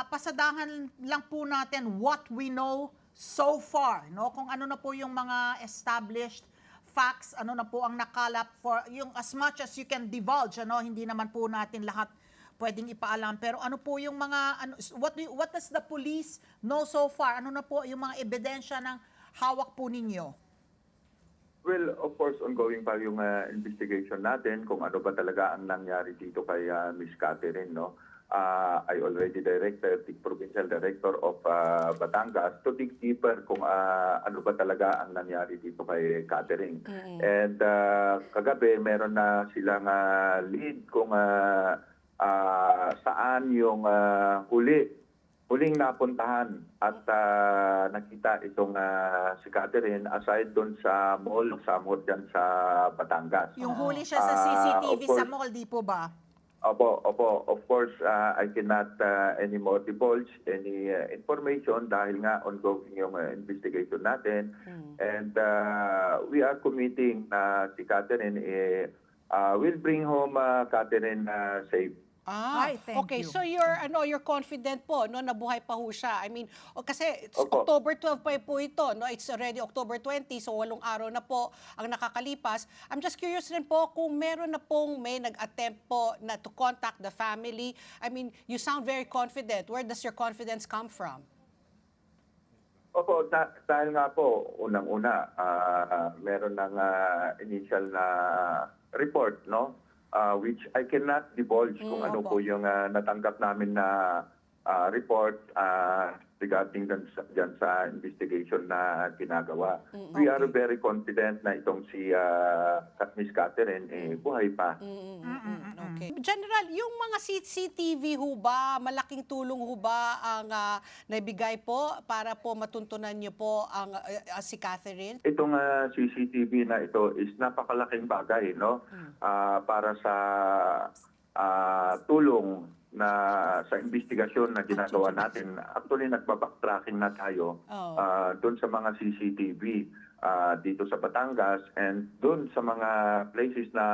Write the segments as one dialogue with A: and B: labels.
A: ah, pasadahan lang po natin what we know so far, no? Kung ano na po yung mga established facts, ano na po ang nakalap for yung as much as you can divulge, ano? Hindi naman po natin lahat pwedeng ipaalam. Pero ano po yung mga ano what do what does the police know so far? Ano na po yung mga ebidensya ng hawak po ninyo?
B: Well, of course, ongoing pa yung uh, investigation natin kung ano ba talaga ang nangyari dito kay uh, Miss Catherine, no? Uh, I already directed the provincial director of uh, Batangas to dig deeper kung uh, ano ba talaga ang nangyari dito kay Catherine. And uh, kagabi, meron na silang uh, lead kung uh, uh, saan yung uh, huli huling napuntahan at ah, nakita itong ah, si Catherine aside doon sa mall sa mall dyan sa Batangas.
A: Yung huli siya sa
B: Ah,
A: CCTV
B: of
A: sa
B: course.
A: mall, di po ba?
B: Opo, opo. Of course, ah, I cannot ah, anymore divulge any ah, information dahil nga ongoing yung ah, investigation natin. And ah, we are committing na si Catherine eh, ah, will bring home ah, Catherine ah, safe.
C: Ah,
A: Ay, thank
C: okay.
A: you.
C: So you're ano, you're confident po no na buhay pa ho siya. I mean, o kasi it's
B: Opo.
C: October 12 pa po ito, no? It's already October 20, so walong araw na po ang nakakalipas. I'm just curious rin po kung meron na pong may nag-attempt po na to contact the family. I mean, you sound very confident. Where does your confidence come from?
B: Opo, da- dahil nga po, unang-una, ah, meron ng ah, initial na report, no? Ah, which I cannot divulge kung
C: Mm,
B: ano
C: opo.
B: po yung ah, natanggap namin na ah, report ah, regarding dyan sa, dyan sa investigation na ginagawa. We are very confident na itong si ah, Miss Catherine eh, buhay pa.
C: Mm, Okay. General, yung mga CCTV ho ba, malaking tulong ho ba ang ah, naibigay po para po matuntunan niyo po ang ah, ah, si Catherine?
B: Itong ah, CCTV na ito is napakalaking bagay no Ah, para sa ah, tulong na sa investigasyon na ginagawa natin. Actually nagba-backtracking na tayo
C: Oo.
B: ah, doon sa mga CCTV ah, dito sa Batangas and doon sa mga places na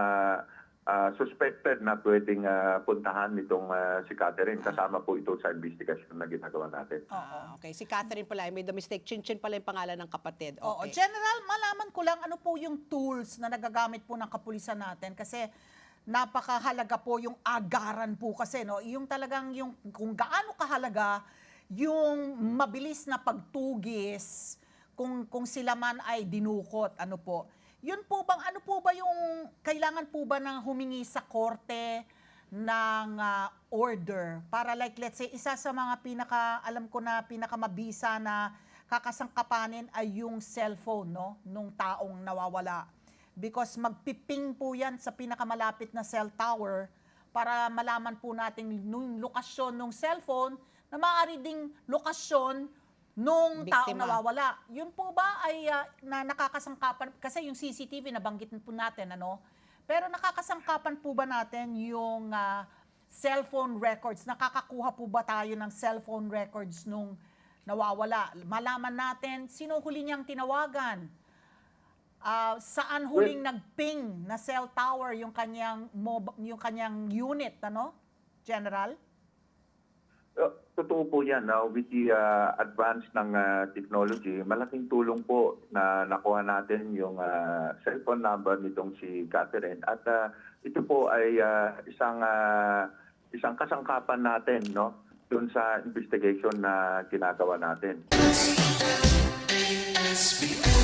B: ah, suspected na pwedeng ah, puntahan nitong ah, si Catherine kasama po ito sa investigasyon na ginagawa natin.
C: Ah, okay. Si Catherine pala, I made a mistake. Chinchin pala yung pangalan ng kapatid.
A: Oo,
C: Okay.
A: General, malaman ko lang ano po yung tools na nagagamit po ng kapulisan natin kasi napakahalaga po yung agaran po kasi no yung talagang yung kung gaano kahalaga yung mabilis na pagtugis kung kung sila man ay dinukot ano po yun po bang ano po ba yung kailangan po ba ng humingi sa korte ng ah, order? Para like let's say isa sa mga pinaka alam ko na pinakamabisa na kakasangkapanin ay yung cellphone no? Nung taong nawawala. Because magpiping po yan sa pinakamalapit na cell tower para malaman po natin yung lokasyon ng cellphone na maaari ding lokasyon nung taong nawawala. Yun po ba ay ah, na nakakasangkapan kasi yung CCTV nabanggit po natin ano? Pero nakakasangkapan po ba natin yung ah, cellphone records? Nakakakuha po ba tayo ng cellphone records nung nawawala? Malaman natin sino huli niyang tinawagan? Ah, saan huling nagping na cell tower yung kanyang mob- yung kanyang unit ano? General?
B: Uh, Totoo po yan. no? with the uh, advance ng uh, technology, malaking tulong po na nakuha natin yung uh, cellphone number nitong si Catherine. At uh, ito po ay uh, isang uh, isang kasangkapan natin no doon sa investigation na ginagawa natin.
D: SB